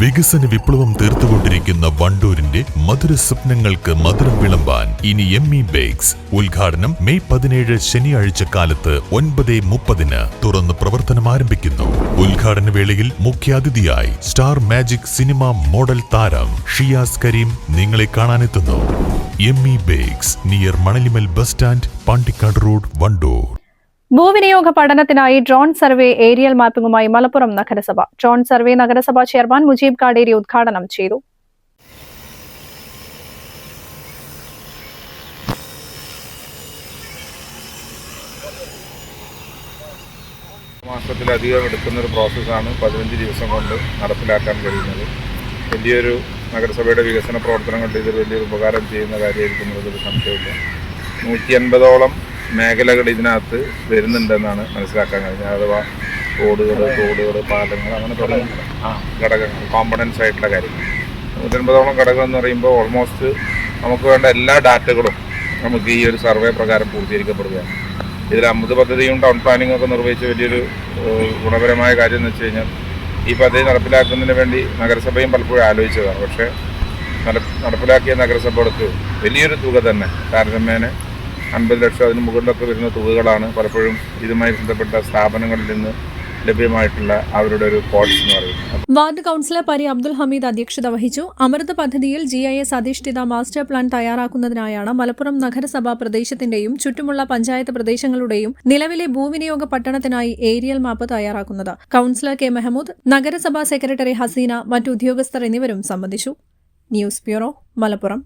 വികസന വിപ്ലവം തീർത്തുകൊണ്ടിരിക്കുന്ന വണ്ടൂരിന്റെ മധുര സ്വപ്നങ്ങൾക്ക് മധുരം വിളമ്പാൻ ഇനി എം ഇ ബേക്സ് ഉദ്ഘാടനം മെയ് പതിനേഴ് ശനിയാഴ്ച കാലത്ത് ഒൻപത് മുപ്പതിന് തുറന്ന് പ്രവർത്തനം ആരംഭിക്കുന്നു. ഉദ്ഘാടന വേളയിൽ മുഖ്യാതിഥിയായി സ്റ്റാർ മാജിക് സിനിമ മോഡൽ താരം ഷിയാസ് കരീം നിങ്ങളെ കാണാനെത്തുന്നു. M E Bakes near Manalimal bus stand Pandikkad road Wandoor. ഭൂവിനിയോഗ പഠനത്തിനായി ഡ്രോൺ സർവേ ഏരിയൽ മാപ്പിംഗുമായി മലപ്പുറം നഗരസഭ. ഡ്രോൺ സർവേ നഗരസഭാ ചെയർമാൻ മുജീബ് കാടേരി ഉദ്ഘാടനം ചെയ്തു. മാസത്തിലധികം എടുക്കുന്ന ഒരു പ്രോസസ്സാണ് പതിനഞ്ച് ദിവസം കൊണ്ട് നടപ്പിലാക്കാൻ കഴിയുന്നത്. വലിയൊരു നഗരസഭയുടെ വികസന പ്രവർത്തനങ്ങളിൽ ഇത് വലിയൊരു ഉപകാരം ചെയ്യുന്ന കാര്യമായിരിക്കുന്നതിൽ ഒരു സംശയമില്ല നൂറ്റി അൻപതോളം മേഖലകൾ ഇതിനകത്ത് വരുന്നുണ്ടെന്നാണ് മനസ്സിലാക്കാൻ കഴിഞ്ഞത്. അഥവാ റോഡുകൾ തോടുകൾ പാലങ്ങൾ അങ്ങനെ ആ ഘടകങ്ങൾ കോമ്പണൻസ് ആയിട്ടുള്ള കാര്യങ്ങൾ. നൂറ്റൻപതോളം ഘടകം എന്ന് പറയുമ്പോൾ ഓൾമോസ്റ്റ് നമുക്ക് വേണ്ട എല്ലാ ഡാറ്റകളും നമുക്ക് ഈ ഒരു സർവേ പ്രകാരം പൂർത്തീകരിക്കപ്പെടുകയാണ്. ഇതിൽ അമൃത് പദ്ധതിയും ടൗൺ പ്ലാനിങ്ങും ഒക്കെ നിർവഹിച്ച വലിയൊരു ഗുണപരമായ കാര്യം എന്ന് വെച്ച് കഴിഞ്ഞാൽ ഈ പദ്ധതി നടപ്പിലാക്കുന്നതിന് വേണ്ടി നഗരസഭയും പലപ്പോഴും ആലോചിച്ചതാണ്. പക്ഷേ നട- നടപ്പിലാക്കിയ നഗരസഭകൾക്ക് വലിയൊരു തുക തന്നെ താരതമ്യേന അൻപത് ലക്ഷം അതിന് മുകളിലൊക്കെ വരുന്ന തുകകളാണ് പലപ്പോഴും ഇതുമായി ബന്ധപ്പെട്ട സ്ഥാപനങ്ങളിൽ നിന്ന് ലഭ്യമായിട്ടുള്ള അവരുടെ ഒരു എന്ന് വാർഡ് കൗൺസിലർ പരി അബ്ദുൽ ഹമീദ് അധ്യക്ഷത വഹിച്ചു. അമൃത് പദ്ധതിയിൽ ജി ഐ എസ് അധിഷ്ഠിത മാസ്റ്റർ പ്ലാൻ തയ്യാറാക്കുന്നതിനായാണ് മലപ്പുറം നഗരസഭാ പ്രദേശത്തിന്റെയും ചുറ്റുമുള്ള പഞ്ചായത്ത് പ്രദേശങ്ങളുടെയും നിലവിലെ ഭൂവിനിയോഗ പട്ടണത്തിനായി ഏരിയൽ മാപ്പ് തയ്യാറാക്കുന്നത്. കൗൺസിലർ കെ മെഹമ്മൂദ് നഗരസഭാ സെക്രട്ടറി ഹസീന മറ്റു ഉദ്യോഗസ്ഥർ എന്നിവരും സംബന്ധിച്ചു. News bureau Malappuram.